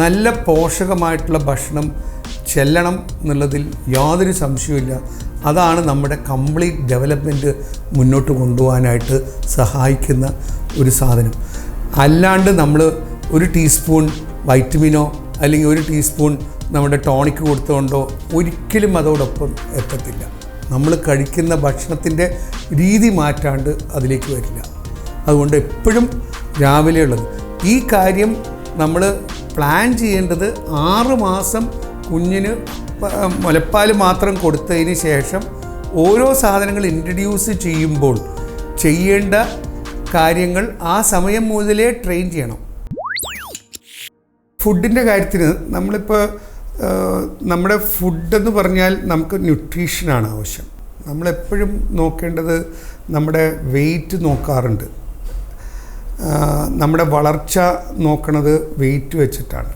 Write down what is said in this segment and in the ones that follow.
നല്ല പോഷകമായിട്ടുള്ള ഭക്ഷണം ചെല്ലണം എന്നുള്ളതിൽ യാതൊരു സംശയവുമില്ല. അതാണ് നമ്മുടെ കംപ്ലീറ്റ് ഡെവലപ്മെന്റ് മുന്നോട്ട് കൊണ്ടുപോകാനായിട്ട് സഹായിക്കുന്ന ഒരു സാധനം. അല്ലാണ്ട് നമ്മൾ ഒരു ടീസ്പൂൺ വൈറ്റമിനോ അല്ലെങ്കിൽ ഒരു ടീസ്പൂൺ നമ്മുടെ ടോണിക്ക് കൊടുത്തുകൊണ്ടോ ഒരിക്കലും അതോടൊപ്പം എത്തത്തില്ല. നമ്മൾ കഴിക്കുന്ന ഭക്ഷണത്തിന്റെ രീതി മാറ്റാണ്ട് അതിലേക്ക് വരില്ല. അതുകൊണ്ട് എപ്പോഴും രാവിലെയുള്ളത് ഈ കാര്യം നമ്മൾ പ്ലാൻ ചെയ്യേണ്ടത് ആറ് മാസം കുഞ്ഞിന് മുലപ്പാൽ മാത്രം കൊടുത്തതിന് ശേഷം ഓരോ സാധനങ്ങൾ ഇൻട്രഡ്യൂസ് ചെയ്യുമ്പോൾ ചെയ്യേണ്ട കാര്യങ്ങൾ ആ സമയം മുതലേ ട്രെയിൻ ചെയ്യണം. ഫുഡിന്റെ കാര്യത്തിന് നമ്മളിപ്പോൾ നമ്മുടെ ഫുഡെന്ന് പറഞ്ഞാൽ നമുക്ക് ന്യൂട്രീഷനാണ് ആവശ്യം. നമ്മളെപ്പോഴും നോക്കേണ്ടത് നമ്മുടെ വെയിറ്റ് നോക്കാറുണ്ട്. നമ്മുടെ വളർച്ച നോക്കണത് വെയിറ്റ് വെച്ചിട്ടാണ്.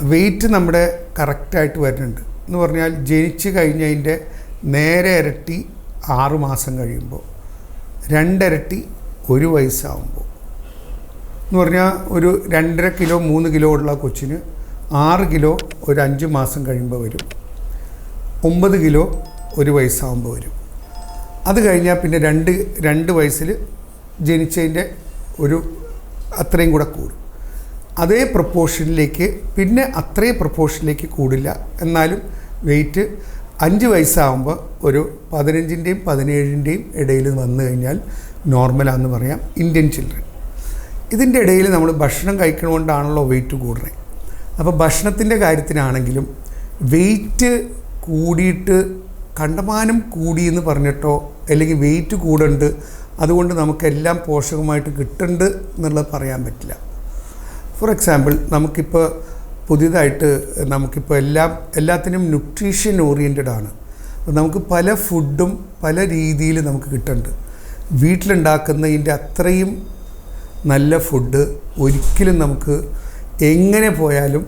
വെയിറ്റ് നമ്മുടെ കറക്റ്റായിട്ട് വരുന്നുണ്ട്. എന്ന് പറഞ്ഞാൽ ജനിച്ച് കഴിഞ്ഞതിന്റെ നേരെ ഇരട്ടി ആറ് മാസം കഴിയുമ്പോൾ രണ്ടിരട്ടി ഒരു വയസ്സാവുമ്പോൾ. എന്ന് പറഞ്ഞാൽ ഒരു രണ്ടര കിലോ മൂന്ന് കിലോ ഉള്ള കൊച്ചിന് ആറ് കിലോ ഒരു അഞ്ച് മാസം കഴിയുമ്പോൾ വരും. ഒമ്പത് കിലോ ഒരു വയസ്സാകുമ്പോൾ വരും. അത് കഴിഞ്ഞാൽ പിന്നെ രണ്ട് രണ്ട് വയസ്സിൽ ജനിച്ചതിന്റെ ഒരു അത്രയും കൂടെ കൂടും. അതേ പ്രപ്പോർഷനിലേക്ക് പിന്നെ അത്രയും പ്രപ്പോർഷനിലേക്ക് കൂടില്ല. എന്നാലും വെയിറ്റ് അഞ്ച് വയസ്സാകുമ്പോൾ ഒരു പതിനഞ്ചിന്റെയും പതിനേഴിന്റെയും ഇടയിൽ വന്നു കഴിഞ്ഞാൽ നോർമലാണെന്ന് പറയാം ഇന്ത്യൻ ചിൽഡ്രൻ. ഇതിന്റെ ഇടയിൽ നമ്മൾ ഭക്ഷണം കഴിക്കണമുകൊണ്ടാണല്ലോ വെയിറ്റ് കൂടുന്നത് അപ്പോൾ ഭക്ഷണത്തിന്റെ കാര്യത്തിനാണെങ്കിലും വെയിറ്റ് കൂടിയിട്ട് കണ്ടമാനം കൂടിയെന്ന് പറഞ്ഞിട്ടോ അല്ലെങ്കിൽ വെയിറ്റ് കൂടുണ്ട് അതുകൊണ്ട് നമുക്കെല്ലാം പോഷകമായിട്ട് കിട്ടുന്നുണ്ട് എന്നുള്ളത് പറയാൻ പറ്റില്ല. ഫോർ എക്സാമ്പിൾ നമുക്കിപ്പോൾ പുതിയതായിട്ട് നമുക്കിപ്പോൾ എല്ലാം എല്ലാത്തിനും ന്യൂട്രീഷൻ ഓറിയന്റഡ് ആണ്. നമുക്ക് പല ഫുഡും പല രീതിയിൽ നമുക്ക് കിട്ടുന്നുണ്ട് വീട്ടിലുണ്ടാക്കുന്നതിന്റെ അത്രയും നല്ല ഫുഡ് ഒരിക്കലും നമുക്ക് എങ്ങനെ പോയാലും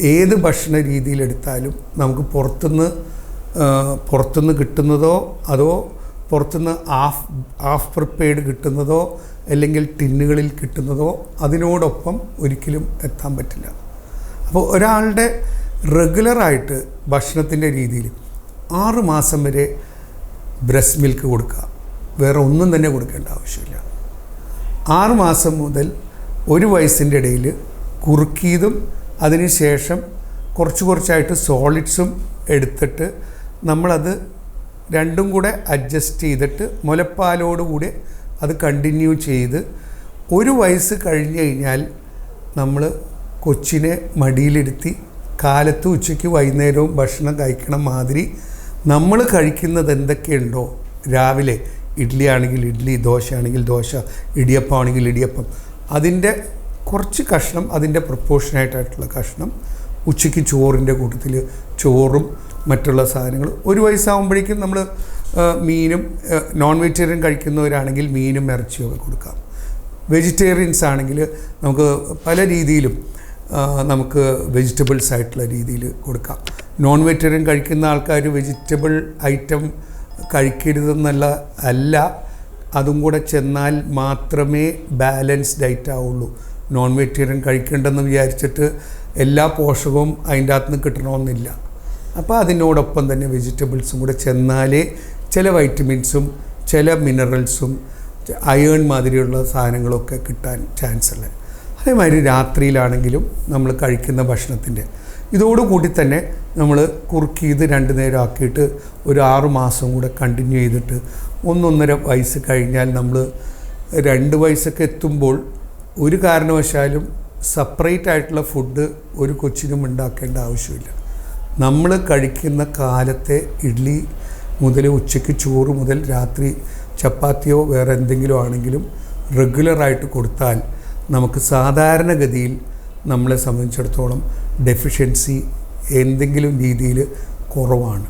ഏത് ഭക്ഷണ രീതിയിലെടുത്താലും നമുക്ക് പുറത്തുനിന്ന് പുറത്തുനിന്ന് കിട്ടുന്നതോ അതോ പുറത്തുനിന്ന് ഹാഫ് ഹാഫ് പ്രിപ്പയർഡ് കിട്ടുന്നതോ അല്ലെങ്കിൽ ടിന്നുകളിൽ കിട്ടുന്നതോ അതിനോടൊപ്പം ഒരിക്കലും എത്താൻ പറ്റില്ല. അപ്പോൾ ഒരാളുടെ റെഗുലറായിട്ട് ഭക്ഷണത്തിന്റെ രീതിയിൽ ആറ് മാസം വരെ ബ്രസ്റ്റ് മിൽക്ക് കൊടുക്കുക. വേറെ ഒന്നും തന്നെ കൊടുക്കേണ്ട ആവശ്യമില്ല. ആറ് മാസം മുതൽ ഒരു വയസ്സിന്റെ ഇടയിൽ കുറുക്കിയതും അതിനുശേഷം കുറച്ച് കുറച്ചായിട്ട് സോളിഡ്സും എടുത്തിട്ട് നമ്മളത് രണ്ടും കൂടെ അഡ്ജസ്റ്റ് ചെയ്തിട്ട് മുലപ്പാലോടുകൂടി അത് കണ്ടിന്യൂ ചെയ്ത് ഒരു വയസ്സ് കഴിഞ്ഞ് കഴിഞ്ഞാൽ നമ്മൾ കൊച്ചിനെ മടിയിലിരുത്തി കാലത്ത് ഉച്ചയ്ക്ക് വൈകുന്നേരവും ഭക്ഷണം കഴിക്കണ മാതിരി നമ്മൾ കഴിക്കുന്നത് എന്തൊക്കെയുണ്ടോ? രാവിലെ ഇഡ്ഡലി ആണെങ്കിൽ ഇഡ്ഡലി ദോശ ആണെങ്കിൽ ദോശ ഇടിയപ്പം. ആണെങ്കിൽ ഇടിയപ്പം അതിന്റെ കുറച്ച് കഷ്ണം അതിന്റെ പ്രപ്പോർഷനായിട്ടുള്ള കഷ്ണം ഉച്ചയ്ക്ക് ചോറിന്റെ കൂട്ടത്തിൽ ചോറും മറ്റുള്ള സാധനങ്ങൾ. ഒരു വയസ്സാകുമ്പോഴേക്കും നമ്മൾ മീനും നോൺ വെജിറ്റേറിയൻ കഴിക്കുന്നവരാണെങ്കിൽ മീനും ഇറച്ചിയും ഒക്കെ കൊടുക്കാം. വെജിറ്റേറിയൻസ് ആണെങ്കിൽ നമുക്ക് പല രീതിയിലും നമുക്ക് വെജിറ്റബിൾസ് ആയിട്ടുള്ള രീതിയിൽ കൊടുക്കാം. നോൺ വെജിറ്റേറിയൻ കഴിക്കുന്ന ആൾക്കാർ വെജിറ്റബിൾ ഐറ്റം കഴിക്കരുതെന്നല്ല അല്ല. അതും കൂടെ ചെന്നാൽ മാത്രമേ ബാലൻസ്ഡ് ഡയറ്റ് ആവുള്ളൂ. നോൺ വെജിറ്റേറിയൻ കഴിക്കേണ്ടെന്ന് വിചാരിച്ചിട്ട് എല്ലാ പോഷകവും അതിന്റെ അകത്തുനിന്ന് കിട്ടണമെന്നില്ല. അപ്പോൾ അതിനോടൊപ്പം തന്നെ വെജിറ്റബിൾസും കൂടെ ചെന്നാലേ ചില വൈറ്റമിൻസും ചില മിനറൽസും അയേൺ മാതിരിയുള്ള സാധനങ്ങളൊക്കെ കിട്ടാൻ ചാൻസ് ഉള്ളത് അതേമാതിരി രാത്രിയിലാണെങ്കിലും നമ്മൾ കഴിക്കുന്ന ഭക്ഷണത്തിന്റെ. ഇതോടുകൂടി തന്നെ നമ്മൾ കുറുക്കിയത് രണ്ട് നേരം ആക്കിയിട്ട് ഒരു ആറ് മാസം കൂടെ കണ്ടിന്യൂ ചെയ്തിട്ട് ഒന്നൊന്നര വയസ്സ് കഴിഞ്ഞാൽ നമ്മൾ രണ്ട് വയസ്സൊക്കെ എത്തുമ്പോൾ ഒരു കാരണവശാലും സെപ്പറേറ്റ് ആയിട്ടുള്ള ഫുഡ് ഒരു കൊച്ചിനും ഉണ്ടാക്കേണ്ട ആവശ്യമില്ല. നമ്മൾ കഴിക്കുന്ന കാലത്തെ ഇഡ്ഡലി മുതൽ ഉച്ചയ്ക്ക് ചോറ് മുതൽ രാത്രി ചപ്പാത്തിയോ വേറെ എന്തെങ്കിലും ആണെങ്കിലും റെഗുലറായിട്ട് കൊടുത്താൽ നമുക്ക് സാധാരണഗതിയിൽ നമ്മളെ സംബന്ധിച്ചിടത്തോളം ഡെഫിഷ്യൻസി എന്തെങ്കിലും രീതിയിൽ കുറവാണ്.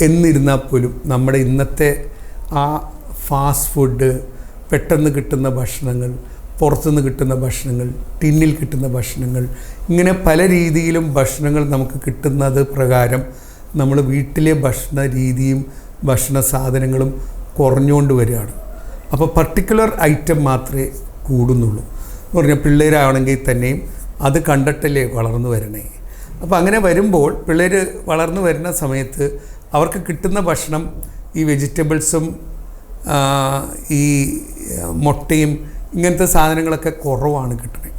എന്നിരുന്നാൽ പോലും നമ്മുടെ ഇന്നത്തെ ആ ഫാസ്റ്റ് ഫുഡ് പെട്ടെന്ന് കിട്ടുന്ന ഭക്ഷണങ്ങൾ പുറത്തുനിന്ന് കിട്ടുന്ന ഭക്ഷണങ്ങൾ ടിന്നിൽ കിട്ടുന്ന ഭക്ഷണങ്ങൾ ഇങ്ങനെ പല രീതിയിലും ഭക്ഷണങ്ങൾ നമുക്ക് കിട്ടുന്നത് പ്രകാരം നമ്മൾ വീട്ടിലെ ഭക്ഷണ രീതിയും ഭക്ഷണ സാധനങ്ങളും കുറഞ്ഞുകൊണ്ട് വരികയാണ്. അപ്പോൾ പർട്ടിക്കുലർ ഐറ്റം മാത്രമേ കൂടുന്നുള്ളൂ. എന്ന് പറഞ്ഞാൽ പിള്ളേരാണെങ്കിൽ തന്നെയും അത് കണ്ടിട്ടല്ലേ വളർന്നു വരണേ. അപ്പോൾ അങ്ങനെ വരുമ്പോൾ പിള്ളേർ വളർന്നു വരുന്ന സമയത്ത് അവർക്ക് കിട്ടുന്ന ഭക്ഷണം ഈ വെജിറ്റബിൾസും ഈ മുട്ടയും ഇങ്ങനത്തെ സാധനങ്ങളൊക്കെ കുറവാണ് കിട്ടുന്നത്.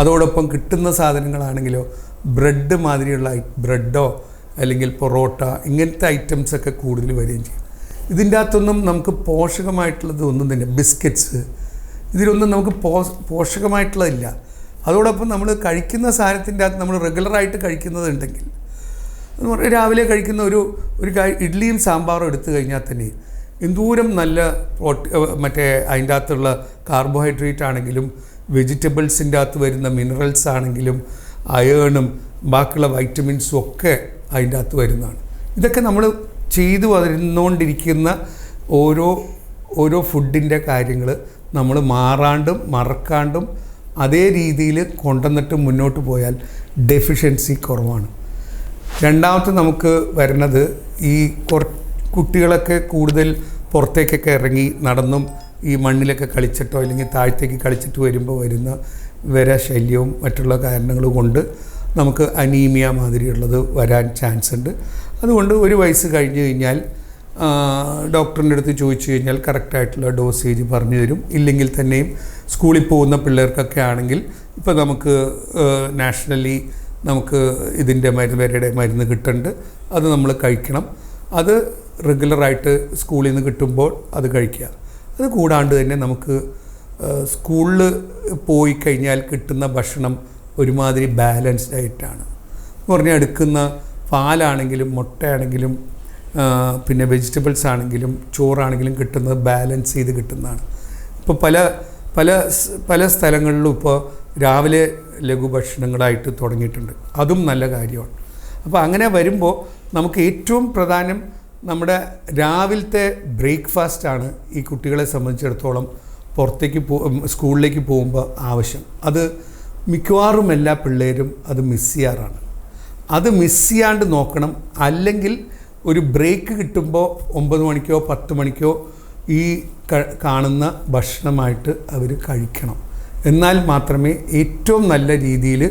അതോടൊപ്പം കിട്ടുന്ന സാധനങ്ങളാണെങ്കിലോ ബ്രെഡ് മാതിരിയുള്ള ബ്രെഡോ അല്ലെങ്കിൽ പൊറോട്ട ഇങ്ങനത്തെ ഐറ്റംസൊക്കെ കൂടുതൽ വരികയും ചെയ്യും. ഇതിന്റെ അകത്തൊന്നും നമുക്ക് പോഷകമായിട്ടുള്ളത് ഒന്നും തന്നെ ബിസ്ക്കറ്റ്സ് ഇതിലൊന്നും നമുക്ക് പോഷകമായിട്ടുള്ളതില്ല. അതോടൊപ്പം നമ്മൾ കഴിക്കുന്ന സാധനത്തിന്റെ അകത്ത് നമ്മൾ റെഗുലറായിട്ട് കഴിക്കുന്നതുണ്ടെങ്കിൽ രാവിലെ കഴിക്കുന്ന ഒരു ഒരു ഇഡ്ഡലിയും സാമ്പാറും എടുത്തു കഴിഞ്ഞാൽ തന്നെ എന്തോരം നല്ല മറ്റേ അതിന്റെ അകത്തുള്ള കാർബോഹൈഡ്രേറ്റ് ആണെങ്കിലും വെജിറ്റബിൾസിന്റെ അകത്ത് വരുന്ന മിനറൽസ് ആണെങ്കിലും അയേണും ബാക്കിയുള്ള വൈറ്റമിൻസും ഒക്കെ അതിന്റെ അകത്ത് വരുന്നതാണ്. ഇതൊക്കെ നമ്മൾ ചെയ്തു വരുന്നുകൊണ്ടിരിക്കുന്ന ഓരോ ഓരോ ഫുഡിന്റെ കാര്യങ്ങൾ നമ്മൾ മാറാണ്ടും മറക്കാണ്ടും അതേ രീതിയിൽ കൊണ്ടുവന്നിട്ട് മുന്നോട്ട് പോയാൽ ഡെഫിഷ്യൻസി കുറവാണ്. രണ്ടാമത്തെ നമുക്ക് വരുന്നത് ഈ കുറ കുട്ടികളൊക്കെ കൂടുതൽ പുറത്തേക്കൊക്കെ ഇറങ്ങി നടന്നും ഈ മണ്ണിലൊക്കെ കളിച്ചിട്ടോ അല്ലെങ്കിൽ താഴത്തേക്ക് കളിച്ചിട്ട് വരുമ്പോൾ വരുന്ന വിര ശല്യവും മറ്റുള്ള കാരണങ്ങൾ കൊണ്ട് നമുക്ക് അനീമിയ മാതിരിയുള്ളത് വരാൻ ചാൻസ് ഉണ്ട്. അതുകൊണ്ട് ഒരു വയസ്സ് കഴിഞ്ഞ് കഴിഞ്ഞാൽ ഡോക്ടറിന്റെ അടുത്ത് ചോദിച്ചു കഴിഞ്ഞാൽ കറക്റ്റായിട്ടുള്ള ഡോസേജ് പറഞ്ഞു തരും. ഇല്ലെങ്കിൽ തന്നെയും സ്കൂളിൽ പോകുന്ന പിള്ളേർക്കൊക്കെ ആണെങ്കിൽ ഇപ്പോൾ നമുക്ക് നാഷണലി നമുക്ക് ഇതിന്റെ മരുന്ന് വരയുടെ മരുന്ന് കിട്ടുന്നുണ്ട് അത് നമ്മൾ കഴിക്കണം. അത് റെഗുലറായിട്ട് സ്കൂളിൽ നിന്ന് കിട്ടുമ്പോൾ അത് കഴിക്കുക. അത് കൂടാണ്ട് തന്നെ നമുക്ക് സ്കൂളിൽ പോയി കഴിഞ്ഞാൽ കിട്ടുന്ന ഭക്ഷണം ഒരുമാതിരി ബാലൻസ്ഡ് ആയിട്ടാണ്. എന്ന് പറഞ്ഞാൽ എടുക്കുന്ന പാലാണെങ്കിലും മുട്ടയാണെങ്കിലും പിന്നെ വെജിറ്റബിൾസ് ആണെങ്കിലും ചോറാണെങ്കിലും കിട്ടുന്നത് ബാലൻസ് ചെയ്ത് കിട്ടുന്നതാണ്. ഇപ്പോൾ പല പല പല സ്ഥലങ്ങളിലും ഇപ്പോൾ രാവിലെ ലഘുഭക്ഷണങ്ങളായിട്ട് തുടങ്ങിയിട്ടുണ്ട്. അതും നല്ല കാര്യമാണ്. അപ്പോൾ അങ്ങനെ വരുമ്പോൾ നമുക്ക് ഏറ്റവും പ്രധാനം നമ്മുടെ രാവിലത്തെ ബ്രേക്ക്ഫാസ്റ്റ് ആണ് ഈ കുട്ടികളെ സംബന്ധിച്ചിടത്തോളം പുറത്തേക്ക് പോ സ്കൂളിലേക്ക് പോകുമ്പോൾ ആവശ്യം. അത് മിക്കവാറും എല്ലാ പിള്ളേരും അത് മിസ് ചെയ്യാറാണ്. അത് മിസ് ചെയ്യാണ്ട് നോക്കണം. അല്ലെങ്കിൽ ഒരു ബ്രേക്ക് കിട്ടുമ്പോൾ ഒമ്പത് മണിക്കോ പത്ത് മണിക്കോ ഈ കാണുന്ന ഭക്ഷണമായിട്ട് അവർ കഴിക്കണം. എന്നാൽ മാത്രമേ ഏറ്റവും നല്ല രീതിയിൽ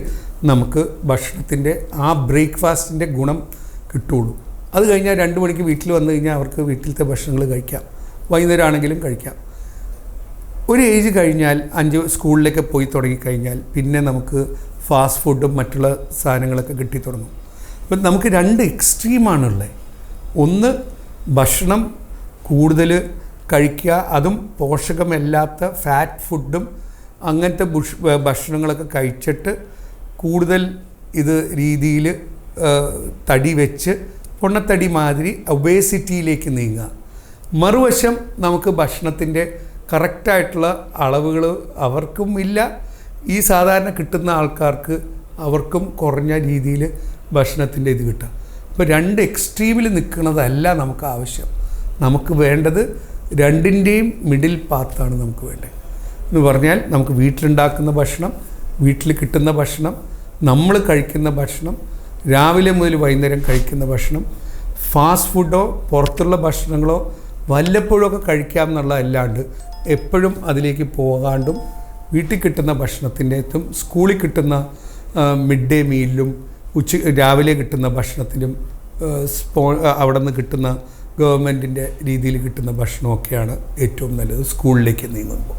നമുക്ക് ഭക്ഷണത്തിന്റെ ആ ബ്രേക്ക്ഫാസ്റ്റിന്റെ ഗുണം കിട്ടുള്ളൂ അത് കഴിഞ്ഞാൽ രണ്ട് മണിക്ക് വീട്ടിൽ വന്നു കഴിഞ്ഞാൽ അവർക്ക് വീട്ടിലത്തെ ഭക്ഷണങ്ങൾ കഴിക്കാം. വൈകുന്നേരം ആണെങ്കിലും കഴിക്കാം. ഒരു ഏജ് കഴിഞ്ഞാൽ അഞ്ച് സ്കൂളിലേക്ക് പോയി തുടങ്ങിക്കഴിഞ്ഞാൽ പിന്നെ നമുക്ക് ഫാസ്റ്റ് ഫുഡും മറ്റുള്ള സാധനങ്ങളൊക്കെ കിട്ടി തുടങ്ങും അപ്പം നമുക്ക് രണ്ട് എക്സ്ട്രീമാണുള്ളത്. ഒന്ന് ഭക്ഷണം കൂടുതൽ കഴിക്കുക അതും പോഷകമല്ലാത്ത ഫാറ്റ് ഫുഡും അങ്ങനത്തെ ബുഷ് ഭക്ഷണങ്ങളൊക്കെ കഴിച്ചിട്ട് കൂടുതൽ ഇത് രീതിയിൽ തടി വെച്ച് പൊണ്ണത്തടി മാതിരി ഒബേസിറ്റിയിലേക്ക് നീങ്ങുക. മറുവശം നമുക്ക് ഭക്ഷണത്തിന്റെ കറക്റ്റായിട്ടുള്ള അളവുകൾ അവർക്കും ഇല്ല. ഈ സാധാരണ കിട്ടുന്ന ആൾക്കാർക്ക് അവർക്കും കുറഞ്ഞ രീതിയിൽ ഭക്ഷണത്തിന്റെ ഇത് കിട്ടുക. അപ്പോൾ രണ്ട് എക്സ്ട്രീമിൽ നിൽക്കുന്നതല്ല നമുക്ക് ആവശ്യം. നമുക്ക് വേണ്ടത് രണ്ടിന്റെയും മിഡിൽ പാത്താണ് നമുക്ക് വേണ്ടത്. എന്ന് പറഞ്ഞാൽ നമുക്ക് വീട്ടിലുണ്ടാക്കുന്ന ഭക്ഷണം വീട്ടിൽ കിട്ടുന്ന ഭക്ഷണം നമ്മൾ കഴിക്കുന്ന ഭക്ഷണം രാവിലെ മുതൽ വൈകുന്നേരം കഴിക്കുന്ന ഭക്ഷണം ഫാസ്റ്റ് ഫുഡോ പുറത്തുള്ള ഭക്ഷണങ്ങളോ വല്ലപ്പോഴും ഒക്കെ കഴിക്കാം എന്നുള്ളതല്ലാണ്ട് എപ്പോഴും അതിലേക്ക് പോകാണ്ടും വീട്ടിൽ കിട്ടുന്ന ഭക്ഷണത്തിന്റെത്തും സ്കൂളിൽ കിട്ടുന്ന മിഡ് ഡേ മീലിലും ഉച്ച രാവിലെ കിട്ടുന്ന ഭക്ഷണത്തിലും സ്പോ അവിടെ നിന്ന് കിട്ടുന്ന ഗവൺമെന്റിന്റെ രീതിയിൽ കിട്ടുന്ന ഭക്ഷണമൊക്കെയാണ് ഏറ്റവും നല്ലത് സ്കൂളിലേക്ക് നീങ്ങുമ്പോൾ.